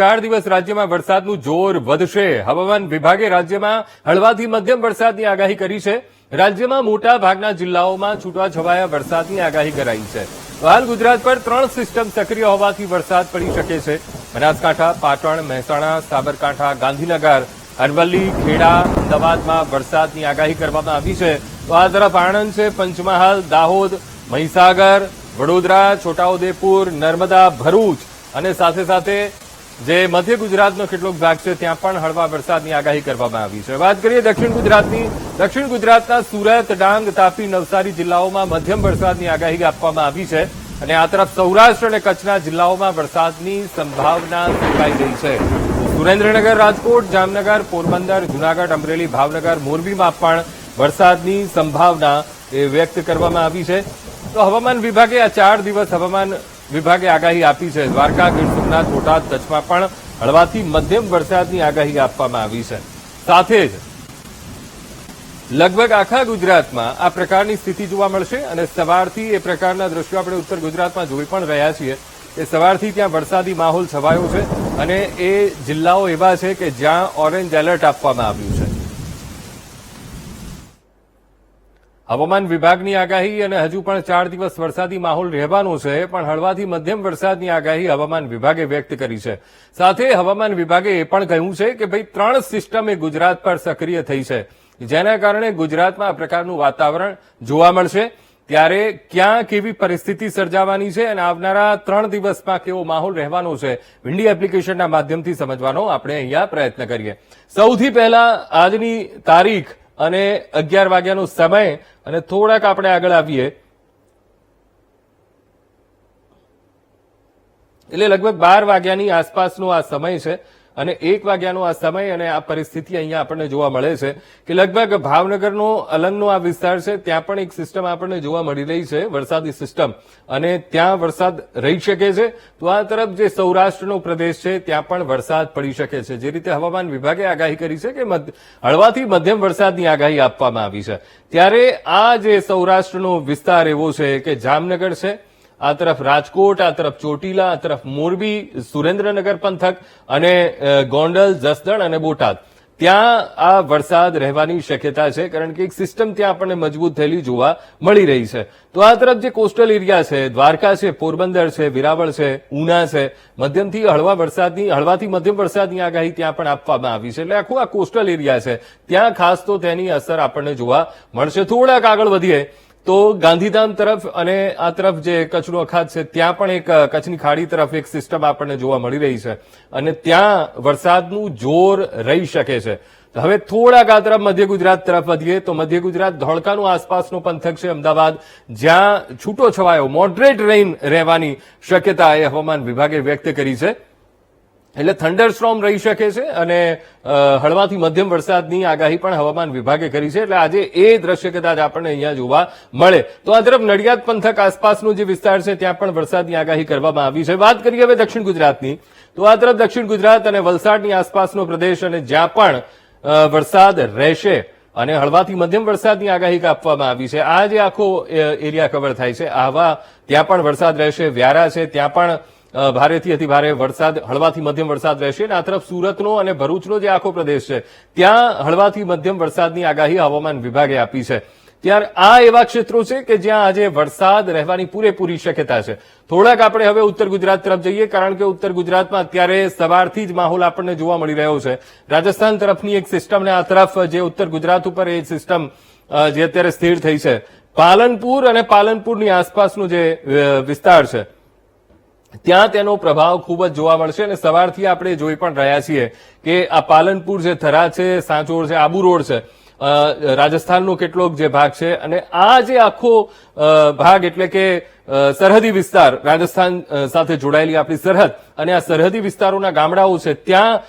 ચાર દિવસ રાજ્યમાં વરસાદનું જોર વધશે. હવામાન વિભાગે રાજ્યમાં હળવાથી મધ્યમ વરસાદની આગાહી કરી છે. રાજ્યમાં મોટા ભાગના જિલ્લાઓમાં છૂટાછવાયા વરસાદની આગાહી કરાઈ છે. હાલ ગુજરાત પર ત્રણ સિસ્ટમ સક્રિય હોવાથી વરસાદ પડી શકે છે. બનાસકાંઠા, પાટણ, મહેસાણા, સાબરકાંઠા, ગાંધીનગર, અરવલ્લી, ખેડા, અમદાવાદમાં વરસાદની આગાહી કરવામાં આવી છે. તો આ તરફ આણંદ છે, પંચમહાલ, દાહોદ, મહીસાગર, વડોદરા, છોટાઉદેપુર, નર્મદા, ભરૂચ અને સાથે સાથે જે મધ્ય ગુજરાતનો કેટલોક ભાગ છે, ત્યાં પણ હળવા વરસાદની આગાહી કરવામાં આવી છે. વાત કરીએ દક્ષિણ ગુજરાતની. દક્ષિણ ગુજરાતના સુરત, ડાંગ, તાપી, નવસારી જિલ્લાઓમાં મધ્યમ વરસાદની આગાહી આપવામાં આવી છે અને આ તરફ સૌરાષ્ટ્ર અને કચ્છના જિલ્લાઓમાં વરસાદની સંભાવના સેવાઈ રહી છે. સુરેન્દ્રનગર, રાજકોટ, જામનગર, પોરબંદર, જૂનાગઢ, અમરેલી, ભાવનગર, મોરબીમાં પણ વરસાદની સંભાવના એ વ્યક્ત કરવામાં આવી છે. તો હવામાન વિભાગે આ ચાર દિવસ હવામાન વિભાગે આગાહી આપી છે. દ્વારકા ગીર સોમનાથ, બોટાદ, કચ્છમાં પણ હળવાથી મધ્યમ વરસાદની આગાહી આપવામાં આવી છે. સાથે જ લગભગ આખા ગુજરાતમાં આ પ્રકારની સ્થિતિ જોવા મળશે અને સવારથી એ પ્રકારના દ્રશ્યો આપણે ઉત્તર ગુજરાતમાં જોઈ પણ રહ્યા છીએ કે સવારથી ત્યાં વરસાદી માહોલ છવાયો છે અને એ જિલ્લાઓ એવા છે કે જ્યાં ઓરેન્જ એલર્ટ આપવામાં આવ્યું છે. હવામાન વિભાગની આગાહી અને હજુ પણ ચાર દિવસ વરસાદી માહોલ રહેવાનો છે, પણ હળવાથી મધ્યમ વરસાદની આગાહી હવામાન વિભાગે વ્યક્ત કરી છે. સાથે હવામાન વિભાગે એ પણ કહ્યું છે કે ભાઈ ત્રણ સિસ્ટમ એ ગુજરાત પર સક્રિય થઈ છે. જેના કારણે ગુજરાતમાં આ પ્રકારનું વાતાવરણ જોવા મળશે. ત્યારે ક્યાં કેવી પરિસ્થિતિ સર્જાવાની છે અને આવનારા ત્રણ દિવસમાં કેવો માહોલ રહેવાનો છે વિન્ડી એપ્લિકેશનના માધ્યમથી સમજવાનો આપણે અહીંયા પ્રયત્ન કરીએ. સૌથી પહેલા આજની તારીખ અને અગિયાર વાગ્યાનો સમય અને થોડાક આપણે આગળ આવીએ. એટલે લગભગ બાર વાગ્યાની આસપાસનો આ સમય છે. અને એક વાગ્યાનો આ સમય અને આ પરિસ્થિતિ અહીંયા આપણને જોવા મળે છે કે લગભગ ભાવનગરનો અલંગનો આ વિસ્તાર છે, ત્યાં પણ એક સિસ્ટમ આપણને જોવા મળી રહી છે, વરસાદી સિસ્ટમ અને ત્યાં વરસાદ રહી શકે છે. તો આ તરફ જે સૌરાષ્ટ્રનો પ્રદેશ છે, ત્યાં પણ વરસાદ પડી શકે છે. જે રીતે હવામાન વિભાગે આગાહી કરી છે કે હળવાથી મધ્યમ વરસાદની આગાહી આપવામાં આવી છે. ત્યારે આ જે સૌરાષ્ટ્રનો વિસ્તાર એવો છે કે જામનગર છે આ તરફ રાજકોટ, આ તરફ ચોટીલા, આ તરફ મોરબી, સુરેન્દ્રનગર પંથક અને ગોંડલ, જસદણ અને બોટાદ. ત્યાં આ વરસાદ રહેવાની શક્યતા છે કારણ કે એક સિસ્ટમ ત્યાં આપણને મજબૂત થયેલી જોવા મળી રહી છે. તો આ તરફ જે કોસ્ટલ એરિયા છે, દ્વારકા છે, પોરબંદર છે, વિરાવળ છે, ઉના છે, મધ્યમથી હળવા વરસાદની, હળવાથી મધ્યમ વરસાદની આગાહી ત્યાં પણ આપવામાં આવી છે. એટલે આખું આ કોસ્ટલ એરિયા છે. ત્યાં ખાસ તો તેની અસર આપણને જોવા મળશે. થોડાક આગળ વધીએ તો ગાંધીધામ તરફ અને આ તરફ જે કચ્છનો અખાત છે, ત્યાં પણ એક કચ્છની ખાડી તરફ એક સિસ્ટમ આપણને જોવા મળી રહી છે અને ત્યાં વરસાદનું જોર રહી શકે છે. હવે થોડાક આ તરફ મધ્ય ગુજરાત તરફ વધીએ તો મધ્ય ગુજરાત ધોળકાનું આસપાસનો પંથક છે અમદાવાદ, જ્યાં છૂટો છવાયો મોડરેટ રેઇન રહેવાની શક્યતા એ હવામાન વિભાગે વ્યક્ત કરી છે. એટલે થંડરસ્ટ્રોમ રહી શકે છે અને હળવાથી મધ્યમ વરસાદની આગાહી પણ હવામાન વિભાગે કરી છે. એટલે આજે એ દ્રશ્ય કદાચ આપણને અહીંયા જોવા મળે. તો આ તરફ નડિયાદ પંથક આસપાસનો જે વિસ્તાર છે, ત્યાં પણ વરસાદની આગાહી કરવામાં આવી છે. વાત કરીએ હવે દક્ષિણ ગુજરાતની. તો આ તરફ દક્ષિણ ગુજરાત અને વલસાડની આસપાસનો પ્રદેશ અને જ્યાં પણ વરસાદ રહેશે અને હળવાથી મધ્યમ વરસાદની આગાહી આપવામાં આવી છે. આ જે આખો એરિયા કવર થાય છે, આવા ત્યાં પણ વરસાદ રહેશે, વ્યારા છે, ત્યાં પણ ભારેથી અતિ ભારે વરસાદ, હળવાથી મધ્યમ વરસાદ રહેશે અને આ તરફ સુરતનો અને ભરૂચનો જે આખો પ્રદેશ છે, ત્યાં હળવાથી મધ્યમ વરસાદની આગાહી હવામાન વિભાગે આપી છે. ત્યારે આ એવા ક્ષેત્રો છે કે જ્યાં આજે વરસાદ રહેવાની પૂરેપૂરી શક્યતા છે. થોડાક આપણે હવે ઉત્તર ગુજરાત તરફ જઈએ, કારણ કે ઉત્તર ગુજરાતમાં અત્યારે સવારથી જ માહોલ આપણને જોવા મળી રહ્યો છે. રાજસ્થાન તરફની એક સિસ્ટમ ને આ તરફ જે ઉત્તર ગુજરાત ઉપર એ સિસ્ટમ જે અત્યારે સ્થિર થઈ છે. પાલનપુર અને પાલનપુરની આસપાસનો જે વિસ્તાર છે ત્યાં તેનો પ્રભાવ ખૂબ જ જોવા મળશે અને સવારથી આપણે જોઈ પણ રહ્યા છીએ કે આ પાલનપુર જે થરા છે, સાંચોર છે, આબુ રોડ છે રાજસ્થાનનો કેટલોક જે ભાગ છે અને આ જે આખો ભાગ એટલે કે સરહદી વિસ્તાર, રાજસ્થાન સાથે જોડાયેલી આપણી સરહદ અને આ સરહદી વિસ્તારોના ગામડાઓ છે, ત્યાં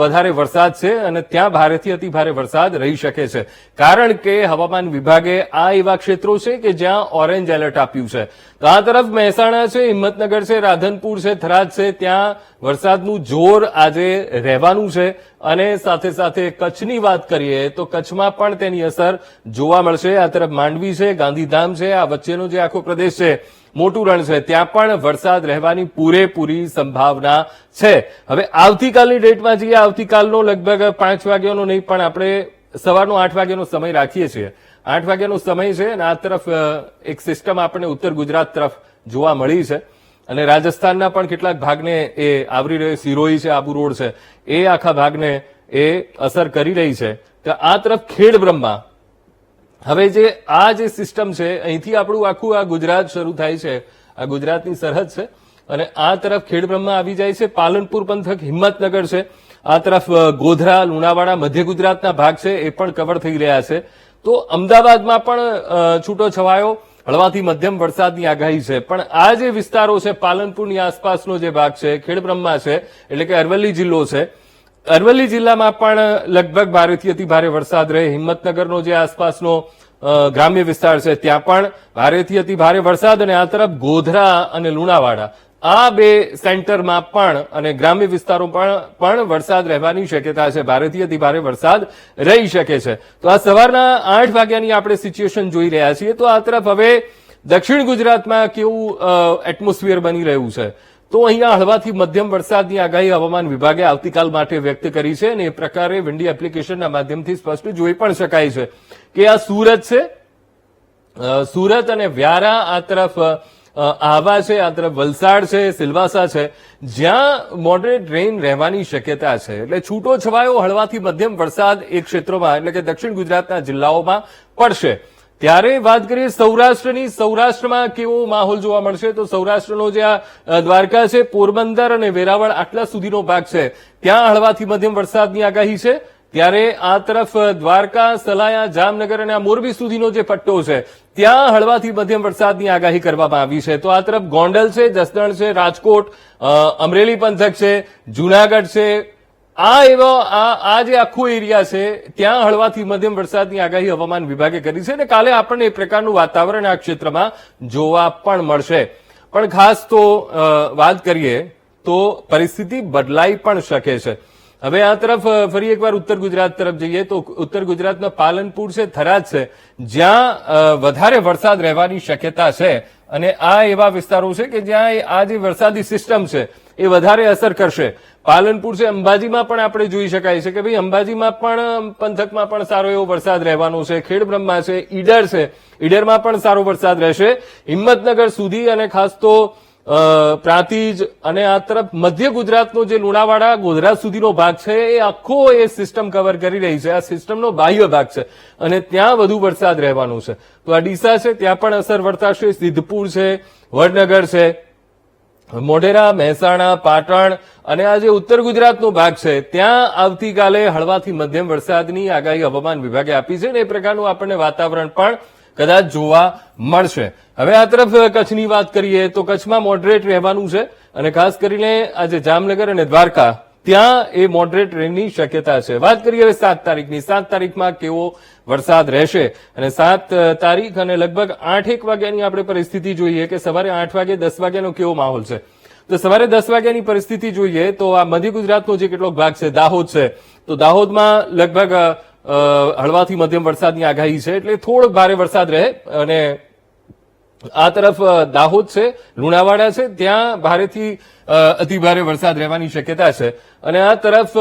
વધારે વરસાદ છે અને ત્યાં ભારેથી અતિ ભારે વરસાદ રહી શકે છે. કારણ કે હવામાન વિભાગે આ એવા ક્ષેત્રો છે કે જ્યાં ઓરેન્જ એલર્ટ આપ્યું છે. તો આ તરફ મહેસાણા છે, હિંમતનગર છે, રાધનપુર છે, થરાદ છે, ત્યાં વરસાદનું જોર આજે રહેવાનું છે અને સાથે સાથે કચ્છની વાત કરીએ તો કચ્છમાં પણ તેની અસર જોવા મળશે. આ તરફ માંડવી છે, ગાંધીધામ છે, આ વચ્ચેનો જે આખો પ્રદેશ છે, મોટું રણ છે, ત્યાં પણ વરસાદ રહેવાની પૂરેપૂરી સંભાવના છે. હવે આવતીકાલની ડેટમાં જઈએ, આવતીકાલનો લગભગ પાંચ વાગ્યાનો નહીં પણ આપણે સવારનો આઠ વાગ્યાનો સમય રાખીએ છીએ. આઠ વાગ્યાનો સમય છે અને આ તરફ એક સિસ્ટમ આપણને ઉત્તર ગુજરાત તરફ જોવા મળી છે. અને રાજસ્થાનના પણ કેટલાક ભાગને એ આવરી રહ્યો સિરોહી છે, આબુ રોડ છે, એ આખા ભાગને એ અસર કરી રહી છે. તો આ તરફ ખેડ બ્રહ્મા. હવે જે, આ જે સિસ્ટમ છે, અહીંથી આપણું આખું આ ગુજરાત શરૂ થાય છે. આ ગુજરાતની સરહદ છે. અને આ તરફ ખેડબ્રહ્મા આવી જાય છે. પાલનપુર પંથક હિંમતનગર છે. આ તરફ ગોધરા, લુણાવાડા, મધ્ય ગુજરાતના ભાગ છે, એ પણ કવર થઈ રહ્યા છે. તો અમદાવાદમાં પણ છૂટો છવાયો. હળવાથી મધ્યમ વરસાદની આગાહી છે. પણ આ જે વિસ્તારો છે, પાલનપુરની આસપાસનો જે ભાગ છે, ખેડબ્રહ્મા છે, એટલે કે અરવલ્લી જિલ્લો છે, અરવલ્લી જિલ્લામાં પણ લગભગ ભારેથી અતિ ભારે વરસાદ રહે. હિંમતનગરનો જે આસપાસનો ગ્રામ્ય વિસ્તાર છે, ત્યાં પણ ભારેથી અતિ ભારે વરસાદ અને આ તરફ ગોધરા અને લુણાવાડા. આ બે સેન્ટરમાં પણ અને ગ્રામ્ય વિસ્તારો પણ પણ વરસાદ રહેવાની શક્યતા છે. ભારતીયથી ભારે વરસાદ રહી શકે છે. તો આ સવારના આઠ વાગ્યાની આપણે સિચ્યુએશન જોઈ રહ્યા છીએ. તો આ તરફ હવે દક્ષિણ ગુજરાતમાં કેવું એટમોસ્ફિયર બની રહ્યું છે? તો અહીંયા હળવાથી મધ્યમ વરસાદની આગાહી હવામાન વિભાગે આવતીકાલ માટે વ્યક્ત કરી છે અને એ પ્રકારે વિન્ડી એપ્લિકેશનના માધ્યમથી સ્પષ્ટ જોઈ પણ શકાય છે કે આ સુરત છે. સુરત અને વ્યારા આ તરફ આહવા છે આ વલસાડ છે, સિલવાસા છે. જ્યાં મોડરેટ રેઇન રહેવાની શક્યતા છે. એટલે છૂટો છવાયો હળવાથી મધ્યમ વરસાદ એ ક્ષેત્રોમાં, એટલે કે દક્ષિણ ગુજરાતના જિલ્લાઓમાં પડશે. ત્યારે વાત કરીએ સૌરાષ્ટ્રની. સૌરાષ્ટ્રમાં કેવો માહોલ જોવા મળશે? તો સૌરાષ્ટ્રનો જે આ દ્વારકા છે, પોરબંદર અને વેરાવળ આટલા સુધીનો ભાગ છે. ત્યાં હળવાથી મધ્યમ વરસાદની આગાહી છે. ત્યારે આ તરફ દ્વારકા, સલાયા, જામનગર અને આ મોરબી સુધીનો જે પટ્ટો છે, ત્યાં હળવાથી મધ્યમ વરસાદની આગાહી કરવામાં આવી છે. તો આ તરફ ગોંડલ છે, જસદણ છે, રાજકોટ અમરેલી પંથક છે, જુનાગઢ છે. આ એવો, આ આ જે આખો એરિયા છે, ત્યાં હળવાથી મધ્યમ વરસાદની આગાહી હવામાન વિભાગે કરી છે અને કાલે આપણને એ પ્રકારનું વાતાવરણ આ ક્ષેત્રમાં જોવા પણ મળશે. પણ ખાસ તો વાત કરીએ તો પરિસ્થિતિ બદલાઈ પણ શકે છે. હવે આ તરફ ફરી એકવાર ઉત્તર ગુજરાત તરફ જઈએ તો ઉત્તર ગુજરાતના પાલનપુર છે, થરાદ છે, જ્યાં વધારે વરસાદ રહેવાની શક્યતા છે. અને આ એવા વિસ્તારો છે કે જ્યાં આ જે વરસાદી સિસ્ટમ છે, એ વધારે અસર કરશે. પાલનપુર છે, અંબાજીમાં પણ આપણે જોઈ શકાય છે કે ભાઈ અંબાજીમાં પણ પંથકમાં પણ સારો એવો વરસાદ રહેવાનો છે. ખેડબ્રહ્મા છે, ઈડર છે, ઈડરમાં પણ સારો વરસાદ રહેશે. હિંમતનગર સુધી અને ખાસ તો પ્રાંતિજ અને આ તરફ મધ્ય ગુજરાતનો જે લુણાવાડા, ગોધરા સુધીનો ભાગ છે, એ આખો એ સિસ્ટમ કવર કરી રહી છે. આ સિસ્ટમનો બાહ્ય ભાગ છે અને ત્યાં વધુ વરસાદ રહેવાનો છે. તો આ ડીસા છે, ત્યાં પણ અસર વર્તાશે. સિદ્ધપુર છે, વડનગર છે, મોઢેરા, મહેસાણા, પાટણ અને આ જે ઉત્તર ગુજરાતનો ભાગ છે, ત્યાં આવતીકાલે હળવાથી મધ્યમ વરસાદની આગાહી હવામાન વિભાગે આપી છે અને એ પ્રકારનું આપણને વાતાવરણ પણ કદાચ જોવા મળશે. હવે આ તરફ કચ્છની વાત કરીએ તો કચ્છમાં મોડરેટ રહેવાનું છે અને ખાસ કરીને આજે જામનગર અને દ્વારકા, ત્યાં એ મોડરેટ રેનની શક્યતા છે. વાત કરીએ હવે સાત તારીખની. સાત તારીખમાં કેવો વરસાદ રહેશે? અને સાત તારીખ અને લગભગ આઠ એક વાગ્યાની આપણે પરિસ્થિતિ જોઈએ કે સવારે આઠ વાગે, દસ વાગ્યાનો કેવો માહોલ છે? તો સવારે દસ વાગ્યાની પરિસ્થિતિ જોઈએ તો આ મધ્ય ગુજરાતનો જે કેટલોક ભાગ છે, દાહોદ છે. તો દાહોદમાં લગભગ હળવાથી મધ્યમ વરસાદની આગાહી છે, એટલે થોડો ભારે વરસાદ રહે. અને આ તરફ દાહોદ છે, લુણાવાડા છે, ત્યાં ભારેથી અતિભારે વરસાદ રહેવાની શક્યતા છે. અને આ તરફ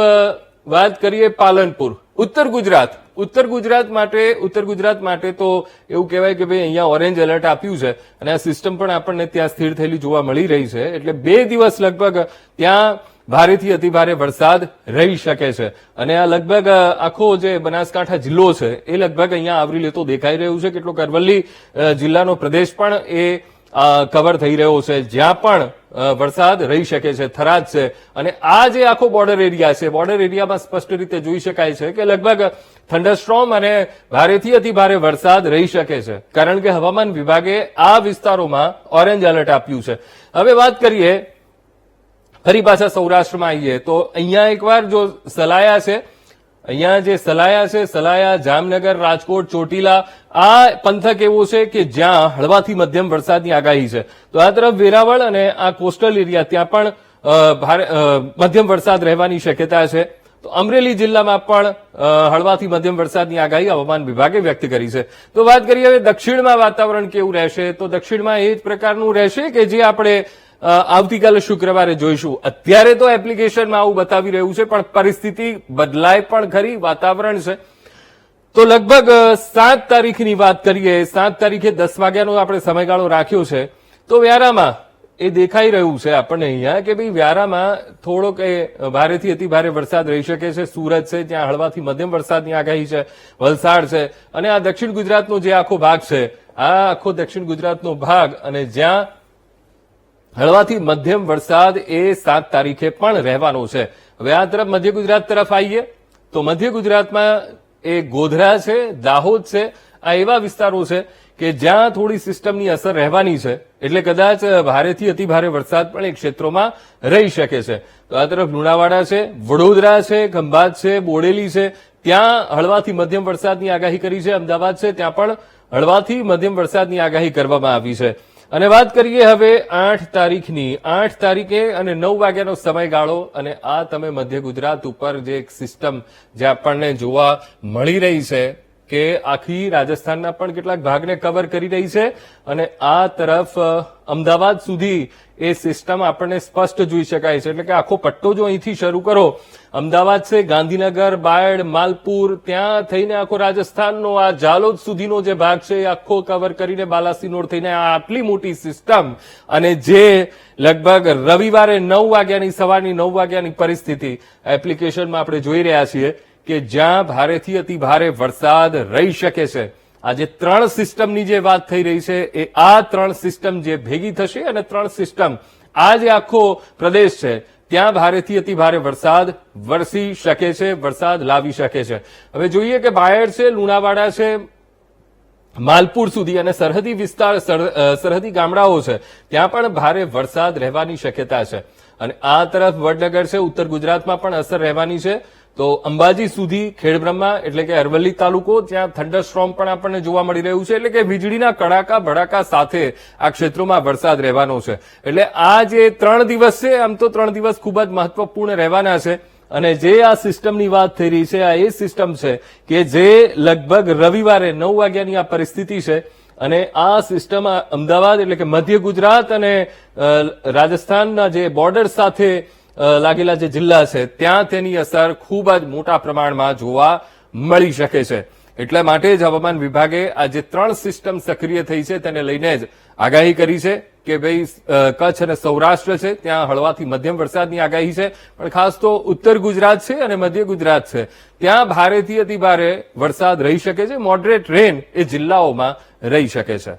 વાત કરીએ પાલનપુર. ઉત્તર ગુજરાત. ઉત્તર ગુજરાત માટે, ઉત્તર ગુજરાત માટે તો એવું કહેવાય કે ભાઈ અહીંયા ઓરેન્જ એલર્ટ આપ્યું છે, અને આ સિસ્ટમ પણ આપણને ત્યાં સ્થિર થયેલી જોવા મળી રહી છે. એટલે બે દિવસ લગભગ ત્યાં ભારેથી અતિભારે વરસાદ રહી શકે છે. અને આ લગભગ આખો જે બનાસકાંઠા જિલ્લો છે, એ લગભગ અહીંયા આવરી લેતો દેખાઈ રહ્યું છે. કેટલોક અરવલ્લી જિલ્લાનો પ્રદેશ પણ એ કવર થઈ રહ્યો છે. જ્યાં પણ વરસાદ રહી શકે છે, થરાદ છે. અને આ જે આખો બોર્ડર એરિયા છે બોર્ડર એરિયામાં સ્પષ્ટ રીતે જોઈ શકાય છે કે લગભગ થંડરસ્ટ્રોમ અને ભારેથી અતિ ભારે વરસાદ રહી શકે છે. કારણ કે હવામાન વિભાગે આ વિસ્તારોમાં ઓરેન્જ એલર્ટ આપ્યું છે. હવે વાત કરીએ ફરી પાછા સૌરાષ્ટ્રમાં આવીએ. તો અહીંયા એકવાર જો સલાયા છે, અહીંયા જે સલાયા છે, સલાયા, જામનગર, રાજકોટ, ચોટીલા, આ પંથક એવો છે કે જ્યાં હળવાથી મધ્યમ વરસાદની આગાહી છે. તો આ તરફ વેરાવળ અને આ કોસ્ટલ એરિયા ત્યાં પણ મધ્યમ વરસાદ રહેવાની શક્યતા છે. તો અમરેલી જિલ્લામાં પણ હળવાથી મધ્યમ વરસાદની આગાહી હવામાન વિભાગે વ્યક્ત કરી છે. તો વાત કરીએ હવે દક્ષિણમાં વાતાવરણ કેવું રહેશે? તો દક્ષિણમાં એ જ પ્રકારનું રહેશે કે જે આપણે આવતીકાલે શુક્રવારે જોઈશું. અત્યારે તો એપ્લિકેશનમાં આવું બતાવી રહ્યું છે, પણ પરિસ્થિતિ બદલાય પણ ખરી, વાતાવરણ છે. તો લગભગ સાત તારીખની વાત કરીએ, સાત તારીખે દસ વાગ્યાનો આપણે સમયગાળો રાખ્યો છે. તો વ્યારામાં એ દેખાઈ રહ્યું છે આપણને અહીંયા કે ભાઈ વ્યારામાં થોડોક એ ભારેથી અતિ ભારે વરસાદ રહી શકે છે. સુરત છે, ત્યાં હળવાથી મધ્યમ વરસાદની આગાહી છે, વલસાડ છે, અને આ દક્ષિણ ગુજરાતનો જે આખો ભાગ છે, આ આખો દક્ષિણ ગુજરાતનો ભાગ અને જ્યાં હળવાથી મધ્યમ વરસાદ એ સાત તારીખે પણ રહેવાનો છે. હવે આ તરફ મધ્ય ગુજરાત તરફ આવીએ. તો મધ્ય ગુજરાતમાં એ ગોધરા છે, દાહોદ છે, આ એવા વિસ્તારો છે કે જ્યાં થોડી સિસ્ટમની અસર રહેવાની છે. એટલે કદાચ ભારેથી અતિ ભારે વરસાદ પણ એ ક્ષેત્રોમાં રહી શકે છે. તો આ તરફ લુણાવાડા છે, વડોદરા છે, ખંભાત છે, બોડેલી છે. ત્યાં હળવાથી મધ્યમ વરસાદની આગાહી કરી છે. અમદાવાદ છે, ત્યાં પણ હળવાથી મધ્યમ વરસાદની આગાહી કરવામાં આવી છે. અને વાત કરીએ હવે આઠ તારીખની. આઠ તારીખે અને નવ વાગ્યાનો સમયગાળો અને આ તમે મધ્ય ગુજરાત ઉપર જે એક સિસ્ટમ જે આપણને જોવા મળી રહી છે કે આખી રાજસ્થાનના પણ કેટલાક ભાગને કવર કરી રહી છે અને આ તરફ અમદાવાદ સુધી એ સિસ્ટમ આપણને સ્પષ્ટ જોઈ શકાય છે. એટલે કે આખો પટ્ટો જો અહીંથી શરૂ કરો, અમદાવાદ છે, ગાંધીનગર, બાયડ, માલપુર, ત્યાં થઈને આખો રાજસ્થાનનો આ જાલોદ સુધીનો જે ભાગ છે એ આખો કવર કરીને બાલાસિનોર થઈને આ આટલી મોટી સિસ્ટમ અને જે લગભગ રવિવારે નવ વાગ્યાની સવારની નવ વાગ્યાની પરિસ્થિતિ એપ્લિકેશનમાં આપણે જોઈ રહ્યા છીએ. કે જ્યાં ભારેથી અતિ ભારે વરસાદ રહી શકે છે. આજે ત્રણ સિસ્ટમની જે વાત થઈ રહી છે, એ આ ત્રણ સિસ્ટમ જે ભેગી થશે અને ત્રણ સિસ્ટમ આ જે આખો પ્રદેશ છે, ત્યાં ભારેથી અતિ ભારે વરસાદ વરસી શકે છે, વરસાદ લાવી શકે છે. હવે જોઈએ કે બાયડ છે, લુણાવાડા છે, માલપુર સુધી અને સરહદી વિસ્તાર સરહદી ગામડાઓ છે, ત્યાં પણ ભારે વરસાદ રહેવાની શક્યતા છે. અને આ તરફ વડનગર છે, ઉત્તર ગુજરાતમાં પણ અસર રહેવાની છે. તો અંબાજી સુધી ખેડબ્રહ્મા એટલે કે અરવલ્લી તાલુકો ત્યાં થંડરસ્ટ્રોમ પણ આપણને જોવા મળી રહ્યું છે, એટલે કે વીજળીના કડાકા ભડાકા સાથે આ ક્ષેત્રોમાં વરસાદ રહેવાનો છે. એટલે આ જે ત્રણ દિવસ છે, આમ તો ત્રણ દિવસ ખૂબ જ મહત્વપૂર્ણ રહેવાના છે. અને જે આ સિસ્ટમની વાત થઈ રહી છે, આ એ સિસ્ટમ છે કે જે લગભગ રવિવારે નવ વાગ્યાની આ પરિસ્થિતિ છે. અને આ સિસ્ટમ અમદાવાદ એટલે કે મધ્ય ગુજરાત અને રાજસ્થાનના જે બોર્ડર સાથે લાગેલા જે જિલ્લા છે, ત્યાં તેની અસર ખૂબ જ મોટા પ્રમાણમાં જોવા મળી શકે છે. એટલા માટે જ હવામાન વિભાગે આ જે ત્રણ સિસ્ટમ સક્રિય થઈ છે, તેને લઈને જ આગાહી કરી છે કે ભાઈ કચ્છ અને સૌરાષ્ટ્ર છે, ત્યાં હળવાથી મધ્યમ વરસાદની આગાહી છે. પણ ખાસ તો ઉત્તર ગુજરાત છે અને મધ્ય ગુજરાત છે. ત્યાં ભારેથી અતિ ભારે વરસાદ રહી શકે છે. મોડરેટ રેન એ જિલ્લાઓમાં રહી શકે છે.